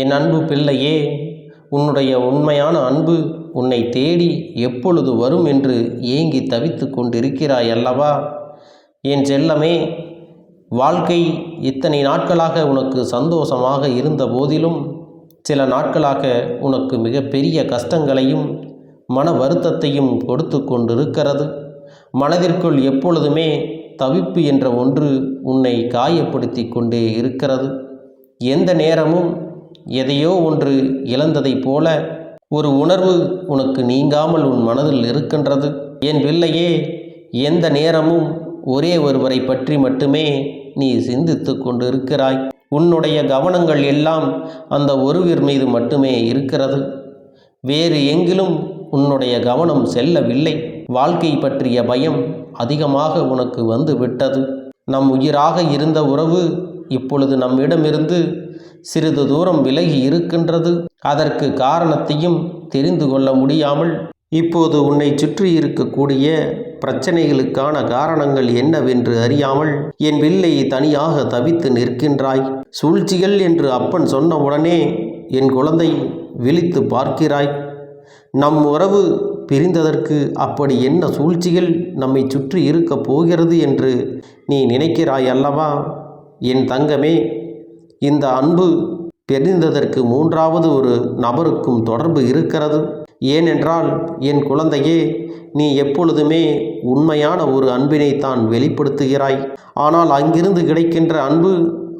என் அன்பு பிள்ளையே உன்னுடைய உண்மையான அன்பு உன்னை தேடி எப்பொழுது வரும் என்று ஏங்கி தவித்து கொண்டிருக்கிறாய் அல்லவா? என் செல்லமே வாழ்க்கை இத்தனை நாட்களாக உனக்கு சந்தோஷமாக இருந்த போதிலும் சில நாட்களாக உனக்கு மிகப்பெரிய கஷ்டங்களையும் மன வருத்தத்தையும் கொடுத்து கொண்டிருக்கிறது. மனதிற்குள் எப்பொழுதுமே தவிப்பு என்ற ஒன்று உன்னை காயப்படுத்தி கொண்டே இருக்கிறது. எந்த நேரமும் எதையோ ஒன்று இழந்ததைப் போல ஒரு உணர்வு உனக்கு நீங்காமல் உன் மனதில் இருக்கின்றது. என் பிள்ளையே எந்த நேரமும் ஒரே ஒருவரை பற்றி மட்டுமே நீ சிந்தித்து கொண்டு இருக்கிறாய் உன்னுடைய கவனங்கள் எல்லாம் அந்த ஒருவர் மீது மட்டுமே இருக்கிறது. வேறு எங்கிலும் உன்னுடைய கவனம் செல்லவில்லை. வாழ்க்கை பற்றிய பயம் அதிகமாக உனக்கு வந்து விட்டது நம் உயிராக இருந்த உறவு இப்பொழுது நம்மிடமிருந்து சிறிது தூரம் விலகி இருக்கின்றது. அதற்கு காரணத்தையும் தெரிந்து கொள்ள முடியாமல் இப்போது உன்னை சுற்றி இருக்கக்கூடிய பிரச்சனைகளுக்கான காரணங்கள் என்னவென்று அறியாமல் என் வில்லை தனியாக தவித்து நிற்கின்றாய். சூழ்ச்சிகள் என்று அப்பன் சொன்னவுடனே என் குழந்தை விழித்து பார்க்கிறாய். நம் உறவு பிரிந்ததற்கு அப்படி என்ன சூழ்ச்சிகள் நம்மை சுற்றி இருக்கப் போகிறது என்று நீ நினைக்கிறாய் அல்லவா? என் தங்கமே இந்த அன்பு தெரிந்ததற்கு மூன்றாவது ஒரு நபருக்கும் தொடர்பு இருக்கிறது. ஏனென்றால் என் குழந்தையே நீ எப்பொழுதுமே உண்மையான ஒரு அன்பினை தான் வெளிப்படுத்துகிறாய். ஆனால் அங்கிருந்து கிடைக்கின்ற அன்பு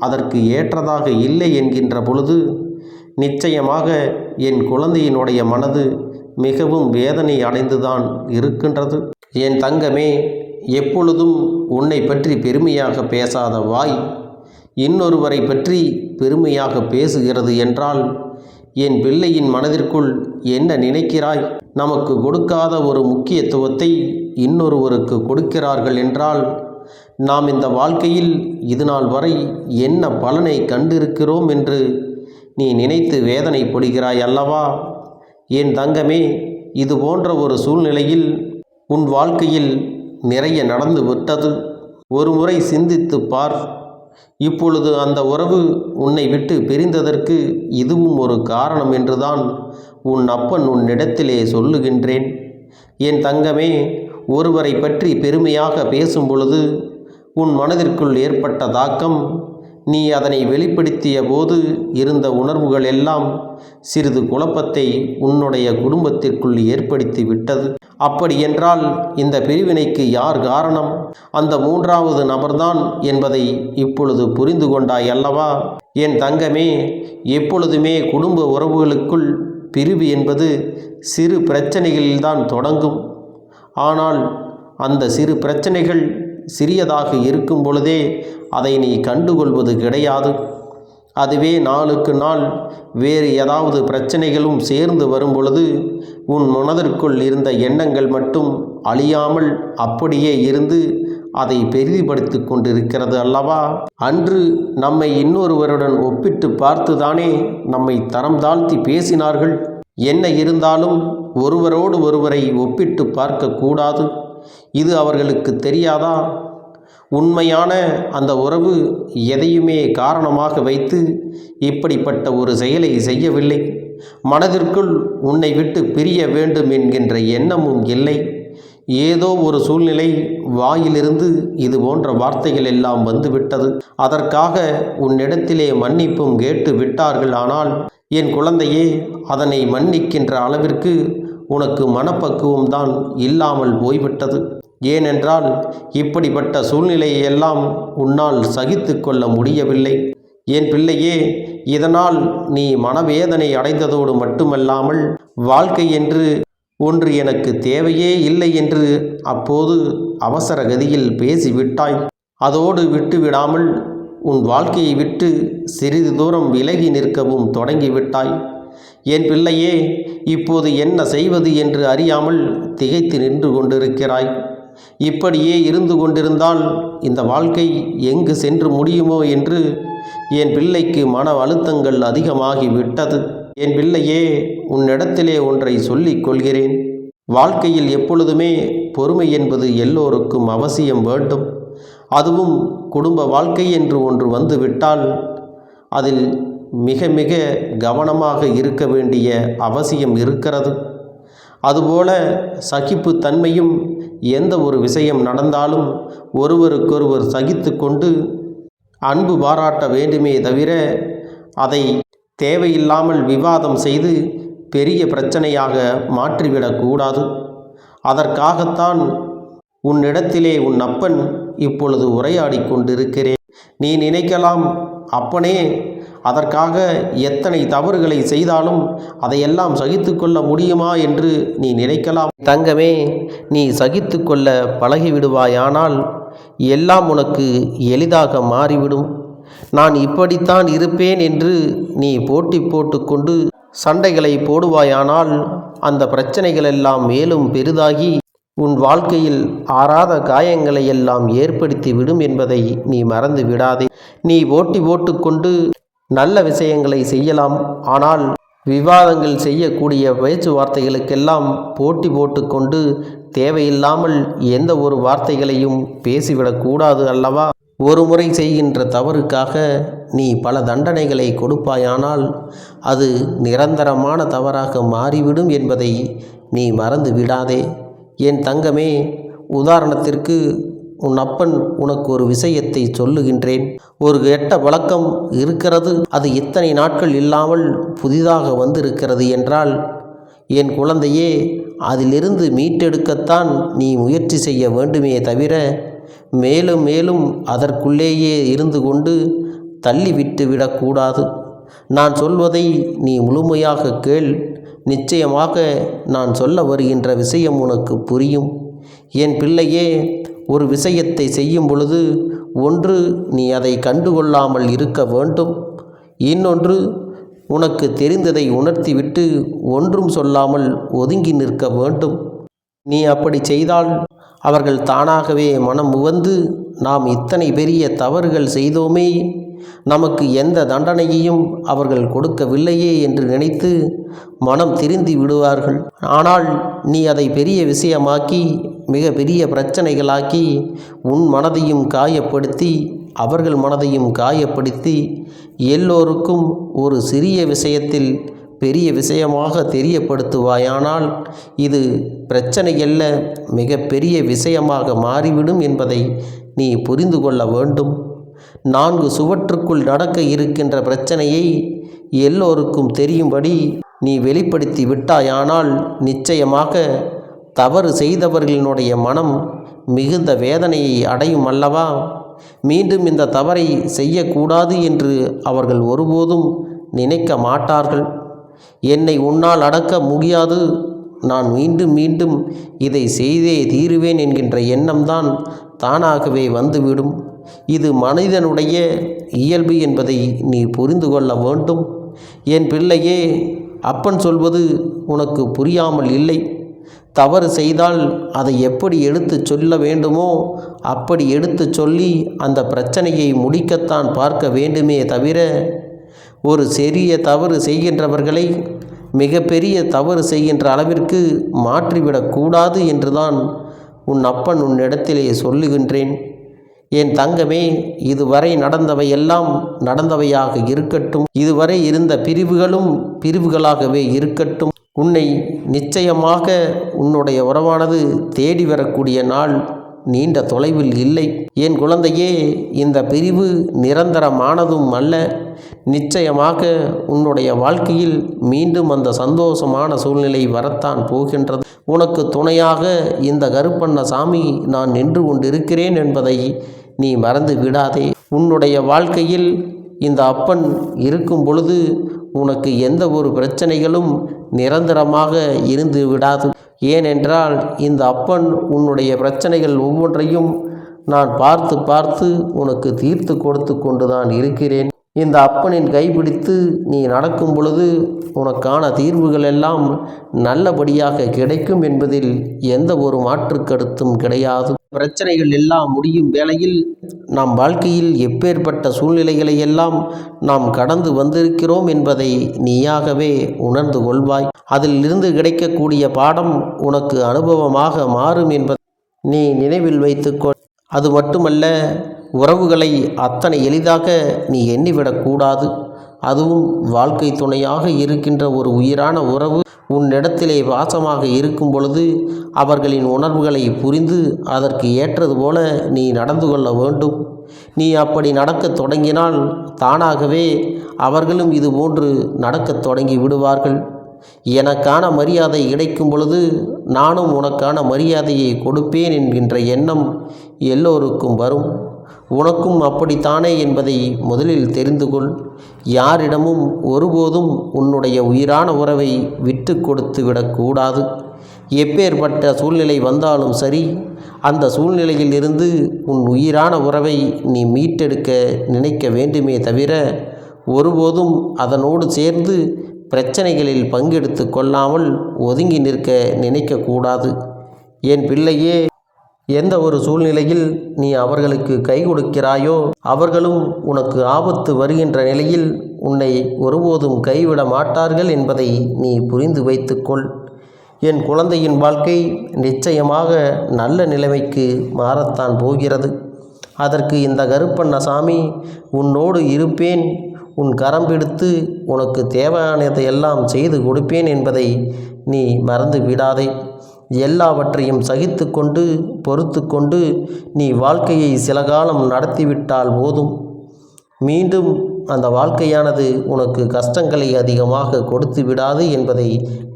அதற்கு ஏற்றதாக இல்லை என்கின்ற பொழுது நிச்சயமாக என் குழந்தையினுடைய மனது மிகவும் வேதனை அடைந்துதான் இருக்கின்றது. என் தங்கமே எப்பொழுதும் உன்னை பற்றி பெருமையாக பேசாத வாய் இன்னொருவரை பற்றி பெருமையாக பேசுகிறது என்றால் என் பிள்ளையின் மனதிற்குள் என்ன நினைக்கிறாய்? நமக்கு கொடுக்காத ஒரு முக்கியத்துவத்தை இன்னொருவருக்கு கொடுக்கிறார்கள் என்றால் நாம் இந்த வாழ்க்கையில் இதுநாள் வரை என்ன பலனை கண்டிருக்கிறோம் என்று நீ நினைத்து வேதனைப்படுகிறாய் அல்லவா? என் தங்கமே இது போன்ற ஒரு சூழ்நிலையில் உன் வாழ்க்கையில் நிறைய நடந்து விட்டது ஒரு முறை சிந்தித்து பார். இப்பொழுது அந்த உறவு உன்னை விட்டு பிரிந்ததற்கு இதுவும் ஒரு காரணம் என்றுதான் உன் அப்பன் உன்னிடத்திலே சொல்லுகின்றேன். என் தங்கமே ஒருவரை பற்றி பெருமையாக பேசும் பொழுது உன் மனதிற்குள் ஏற்பட்ட தாக்கம் நீ அதனை வெளிப்படுத்திய போது இருந்த உணர்வுகள் எல்லாம் சிறிது குழப்பத்தை உன்னுடைய குடும்பத்திற்குள் ஏற்படுத்தி விட்டது. அப்படி என்றால் இந்த பிரிவினைக்கு யார் காரணம்? அந்த மூன்றாவது நபர்தான் என்பதை இப்பொழுது புரிந்து கொண்டாய் அல்லவா? என் தங்கமே எப்பொழுதுமே குடும்ப உறவுகளுக்குள் பிரிவு என்பது சிறு பிரச்சனைகளில்தான் தொடங்கும். ஆனால் அந்த சிறு பிரச்சனைகள் சிறியதாக இருக்கும் பொழுதே அதை நீ கண்டுகொள்வது கிடையாது. அதுவே நாளுக்கு நாள் வேறு ஏதாவது பிரச்சனைகளும் சேர்ந்து வரும் பொழுது உன் மனதிற்குள் இருந்த எண்ணங்கள் மட்டும் அழியாமல் அப்படியே இருந்து அதை பெரிதிப்படுத்தி கொண்டிருக்கிறது அல்லவா? அன்று நம்மை இன்னொருவருடன் ஒப்பிட்டு பார்த்துதானே நம்மை தரம் தாழ்த்தி பேசினார்கள். என்ன இருந்தாலும் ஒருவரோடு ஒருவரை ஒப்பிட்டு பார்க்கக்கூடாது இது அவர்களுக்கு தெரியாதா? உண்மையான அந்த உறவு எதையுமே காரணமாக வைத்து இப்படிப்பட்ட ஒரு செயலை செய்யவில்லை. மனதிற்குள் உன்னை விட்டு பிரிய வேண்டும் என்கின்ற எண்ணமும் இல்லை. ஏதோ ஒரு சூழ்நிலை வாயிலிருந்து இது போன்ற வார்த்தைகள் எல்லாம் வந்துவிட்டது. அதற்காக உன்னிடத்திலே மன்னிப்பும் கேட்டு விட்டார்கள். ஆனால் என் குழந்தையே அதனை மன்னிக்கின்ற அளவிற்கு உனக்கு மனப்பக்குவம் தான் இல்லாமல் போய்விட்டது. ஏனென்றால் இப்படிப்பட்ட சூழ்நிலையை எல்லாம் உன்னால் சகித்து கொள்ள முடியவில்லை. என் பிள்ளையே இதனால் நீ மனவேதனை அடைந்ததோடு மட்டுமல்லாமல் வாழ்க்கை என்று ஒன்று எனக்கு தேவையே இல்லை என்று அப்போது அவசர கதியில் பேசிவிட்டாய். அதோடு விட்டுவிடாமல் உன் வாழ்க்கையை விட்டு சிறிது தூரம் விலகி நிற்கவும் தொடங்கிவிட்டாய். என் பிள்ளையே இப்போது என்ன செய்வது என்று அறியாமல் திகைத்து நின்று கொண்டிருக்கிறாய். இப்படியே இருந்து கொண்டிருந்தால் இந்த வாழ்க்கை எங்கு சென்று முடியுமோ என்று என் பிள்ளைக்கு மன அழுத்தங்கள் அதிகமாகி விட்டது. என் பிள்ளையே உன்னிடத்திலே ஒன்றை சொல்லிக் கொள்கிறேன். வாழ்க்கையில் எப்பொழுதுமே பொறுமை என்பது எல்லோருக்கும் அவசியம் வேண்டும். அதுவும் குடும்ப வாழ்க்கை என்று ஒன்று வந்துவிட்டால் அதில் மிக மிக கவனமாக இருக்க வேண்டிய அவசியம் இருக்கிறது. அதுபோல சகிப்பு தன்மையும் எந்த ஒரு விஷயம் நடந்தாலும் ஒருவருக்கொருவர் சகித்து கொண்டு அன்பு பாராட்ட வேண்டுமே தவிர அதை தேவையில்லாமல் விவாதம் செய்து பெரிய பிரச்சனையாக மாற்றிவிடக்கூடாது அதற்காகத்தான் உன்னிடத்திலே உன் அப்பன் இப்பொழுது உரையாடி கொண்டிருக்கிறேன். நீ நினைக்கலாம் அப்பனே அதற்காக எத்தனை தவறுகளை செய்தாலும் அதையெல்லாம் சகித்து கொள்ள முடியுமா என்று நீ நினைக்கலாம். தங்கமே நீ சகித்து கொள்ள பழகிவிடுவாயானால் எல்லாம் உனக்கு எளிதாக மாறிவிடும். நான் இப்படித்தான் இருப்பேன் என்று நீ போட்டி போட்டுக்கொண்டு சண்டைகளை போடுவாயானால் அந்த பிரச்சனைகள் எல்லாம் மேலும் பெரிதாகி உன் வாழ்க்கையில் ஆறாத காயங்களை எல்லாம் ஏற்படுத்தி விடும் என்பதை நீ மறந்து விடாதே நீ போட்டி போட்டுக்கொண்டு நல்ல விஷயங்களை செய்யலாம். ஆனால் விவாதங்கள் செய்யக்கூடிய பேச்சுவார்த்தைகளுக்கெல்லாம் போட்டி போட்டுக்கொண்டு தேவையில்லாமல் எந்த ஒரு வார்த்தைகளையும் பேசிவிடக்கூடாது அல்லவா? ஒரு முறை செய்கின்ற தவறுக்காக நீ பல தண்டனைகளை கொடுப்பாயானால் அது நிரந்தரமான தவறாக மாறிவிடும் என்பதை நீ மறந்து விடாதே என் தங்கமே உதாரணத்திற்கு உன் அப்பன் உனக்கு ஒரு விஷயத்தை சொல்லுகின்றேன். ஒரு கெட்ட வழக்கம் இருக்கிறது. அது இத்தனை நாட்கள் இல்லாமல் புதிதாக வந்திருக்கிறது என்றால் என் குழந்தையே அதிலிருந்து மீட்டெடுக்கத்தான் நீ முயற்சி செய்ய வேண்டுமே தவிர மேலும் மேலும் அதற்குள்ளேயே இருந்து கொண்டு தள்ளிவிட்டு விடக்கூடாது. நான் சொல்வதை நீ முழுமையாக கேள். நிச்சயமாக நான் சொல்ல வருகின்ற விஷயம் உனக்கு புரியும். என் பிள்ளையே ஒரு விஷயத்தை செய்யும் பொழுது ஒன்று நீ அதை கண்டுகொள்ளாமல் இருக்க வேண்டும். இன்னொன்று உனக்கு தெரிந்ததை உணர்த்திவிட்டு ஒன்றும் சொல்லாமல் ஒதுங்கி நிற்க வேண்டும். நீ அப்படி செய்தால் அவர்கள் தானாகவே மனம் உவந்து நாம் இத்தனை பெரிய தவறுகள் செய்தோமே நமக்கு எந்த தண்டனையையும் அவர்கள் கொடுக்கவில்லையே என்று நினைத்து மனம் திருந்தி விடுவார்கள். ஆனால் நீ அதை பெரிய விஷயமாக்கி மிக பெரிய பிரச்சனைகளாக்கி உன் மனதையும் காயப்படுத்தி அவர்கள் மனதையும் காயப்படுத்தி எல்லோருக்கும் ஒரு சிறிய விஷயத்தில் பெரிய விஷயமாக தெரியப்படுத்துவாயானால் இது பிரச்சனையல்ல மிக பெரிய விஷயமாக மாறிவிடும் என்பதை நீ புரிந்து கொள்ள வேண்டும். நான்கு சுவற்றுக்குள் நடக்க இருக்கின்ற பிரச்சனையை எல்லோருக்கும் தெரியும்படி நீ வெளிப்படுத்தி விட்டாயானால் நிச்சயமாக தவறு செய்தவர்களினுடைய மனம் மிகுந்த வேதனையை அடையும் அல்லவா? மீண்டும் இந்த தவறை செய்யக்கூடாது என்று அவர்கள் ஒருபோதும் நினைக்க மாட்டார்கள். என்னை உன்னால் அடக்க முடியாது. நான் மீண்டும் மீண்டும் இதை செய்தே தீருவேன் என்கின்ற எண்ணம்தான் தானாகவே வந்துவிடும். இது மனிதனுடைய இயல்பு என்பதை நீ புரிந்து கொள்ள வேண்டும். என் பிள்ளையே அப்பன் சொல்வது உனக்கு புரியாமல் இல்லை. தவறு செய்தால் அதை எப்படி எடுத்துச் சொல்ல வேண்டுமோ அப்படி எடுத்துச் சொல்லி அந்த பிரச்சனையை முடிக்கத்தான் பார்க்க வேண்டுமே தவிர ஒரு சிறிய தவறு செய்கின்றவர்களை மிகப்பெரிய தவறு செய்கின்ற அளவிற்கு மாற்றிவிடக்கூடாது என்றுதான் உன் அப்பன் உன்னிடத்திலே சொல்லுகின்றேன். என் தங்கமே இதுவரை நடந்தவையெல்லாம் நடந்தவையாக இருக்கட்டும். இதுவரை இருந்த பிரிவுகளும் பிரிவுகளாகவே இருக்கட்டும். உன்னை நிச்சயமாக உன்னுடைய உறவானது தேடி வரக்கூடிய நாள் நீண்ட தொலைவில் இல்லை. என் குழந்தையே இந்த பிரிவு நிரந்தரமானதும் அல்ல. நிச்சயமாக உன்னுடைய வாழ்க்கையில் மீண்டும் அந்த சந்தோஷமான சூழ்நிலை வரத்தான் போகின்றது. உனக்கு துணையாக இந்த கருப்பண்ண சாமி நான் நின்று கொண்டிருக்கிறேன் என்பதை நீ மறந்து விடாதே உன்னுடைய வாழ்க்கையில் இந்த அப்பன் இருக்கும் பொழுது உனக்கு எந்த ஒரு பிரச்சனைகளும் நிரந்தரமாக இருந்து விடாது. ஏனென்றால் இந்த அப்பன் உன்னுடைய பிரச்சனைகள் ஒவ்வொன்றையும் நான் பார்த்து பார்த்து உனக்கு தீர்த்து கொடுத்து கொண்டுதான் இருக்கிறேன். இந்த அப்பனின் கைப்பிடித்து நீ நடக்கும் பொழுது உனக்கான தீர்வுகள் எல்லாம் நல்லபடியாக கிடைக்கும் என்பதில் எந்த ஒரு மாற்று கருத்தும் கிடையாது. பிரச்சனைகள் எல்லாம் முடியும் வேளையில் நாம் வாழ்க்கையில் எப்பேற்பட்ட சூழ்நிலைகளை எல்லாம் நாம் கடந்து வந்திருக்கிறோம் என்பதை நீயாகவே உணர்ந்து கொள்வாய். அதில் இருந்து கிடைக்கக்கூடிய பாடம் உனக்கு அனுபவமாக மாறும் என்பதை நீ நினைவில் வைத்துக்கொள். அது மட்டுமல்ல உறவுகளை அத்தனை எளிதாக நீ எண்ணிவிடக்கூடாது அதுவும் வாழ்க்கை துணையாக இருக்கின்ற ஒரு உயிரான உறவு உன்னிடத்திலே வாசமாக இருக்கும் பொழுது அவர்களின் உணர்வுகளை புரிந்து அதற்கு ஏற்றது போல நீ நடந்து கொள்ள வேண்டும். நீ அப்படி நடக்கத் தொடங்கினால் தானாகவே அவர்களும் இதுபோன்று நடக்கத் தொடங்கி விடுவார்கள். எனக்கான மரியாதை கிடைக்கும் பொழுது நானும் உனக்கான மரியாதையை கொடுப்பேன் என்கின்ற எண்ணம் எல்லோருக்கும் வரும். உனக்கும் அப்படித்தானே என்பதை முதலில் தெரிந்து கொள். யாரிடமும் ஒருபோதும் உன்னுடைய உயிரான உறவை விட்டு கொடுத்து விடக்கூடாது. எப்பேற்பட்ட சூழ்நிலை வந்தாலும் சரி அந்த சூழ்நிலையில் இருந்து உன் உயிரான உறவை நீ மீட்டெடுக்க நினைக்க வேண்டுமே தவிர ஒருபோதும் அதனோடு சேர்ந்து பிரச்சனைகளில் பங்கெடுத்து கொள்ளாமல் ஒதுங்கி நிற்க நினைக்கக்கூடாது. என் பிள்ளையே! எந்த ஒரு சூழ்நிலையில் நீ அவர்களுக்கு கை கொடுக்கிறாயோ அவர்களும் உனக்கு ஆபத்து வருகின்ற நிலையில் உன்னை ஒருபோதும் கைவிட மாட்டார்கள் என்பதை நீ புரிந்து வைத்துக்கொள். என் குழந்தையின் வாழ்க்கை நிச்சயமாக நல்ல நிலைமைக்கு மாறத்தான் போகிறது. அதற்கு இந்த கருப்பண்ணசாமி உன்னோடு இருப்பேன் உன் கரம் பிடித்து உனக்கு தேவையானதை எல்லாம் செய்து கொடுப்பேன் என்பதை நீ மறந்து விடாதே எல்லாவற்றையும் சகித்து கொண்டு பொறுத்து கொண்டு நீ வாழ்க்கையை சில காலம் நடத்திவிட்டால் போதும். மீண்டும் அந்த வாழ்க்கையானது உனக்கு கஷ்டங்களை அதிகமாக கொடுத்து விடாது என்பதை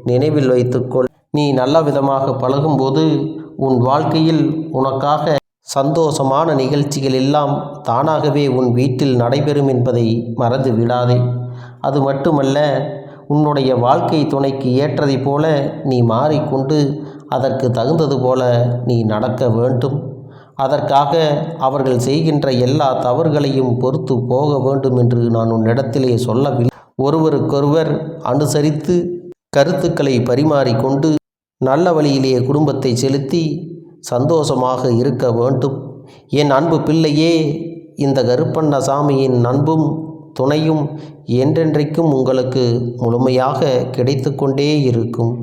நினைவில் வைத்துக்கொள். நீ நல்ல விதமாக பழகும்போது உன் வாழ்க்கையில் உனக்காக சந்தோஷமான நிகழ்ச்சிகள் எல்லாம் தானாகவே உன் வீட்டில் நடைபெறும் என்பதை மறந்து விடாதே. அது மட்டுமல்ல உன்னுடைய வாழ்க்கை துணைக்கு ஏற்றதை போல நீ மாறிக்கொண்டு அதற்கு தகுந்தது போல நீ நடக்க வேண்டும். அதற்காக அவர்கள் செய்கின்ற எல்லா தவறுகளையும் பொறுத்து போக வேண்டும் என்று நான் உன்னிடத்திலே சொல்லவில்லை. ஒருவருக்கொருவர் அனுசரித்து கருத்துக்களை பரிமாறிக்கொண்டு நல்ல வழியிலே குடும்பத்தை செலுத்தி சந்தோஷமாக இருக்க வேண்டும். என் அன்பு பிள்ளையே இந்த கருப்பண்ண சாமியின் அன்பும் துணையும் என்றென்றைக்கும் உங்களுக்கு முழுமையாக கிடைத்து கொண்டே இருக்கும்.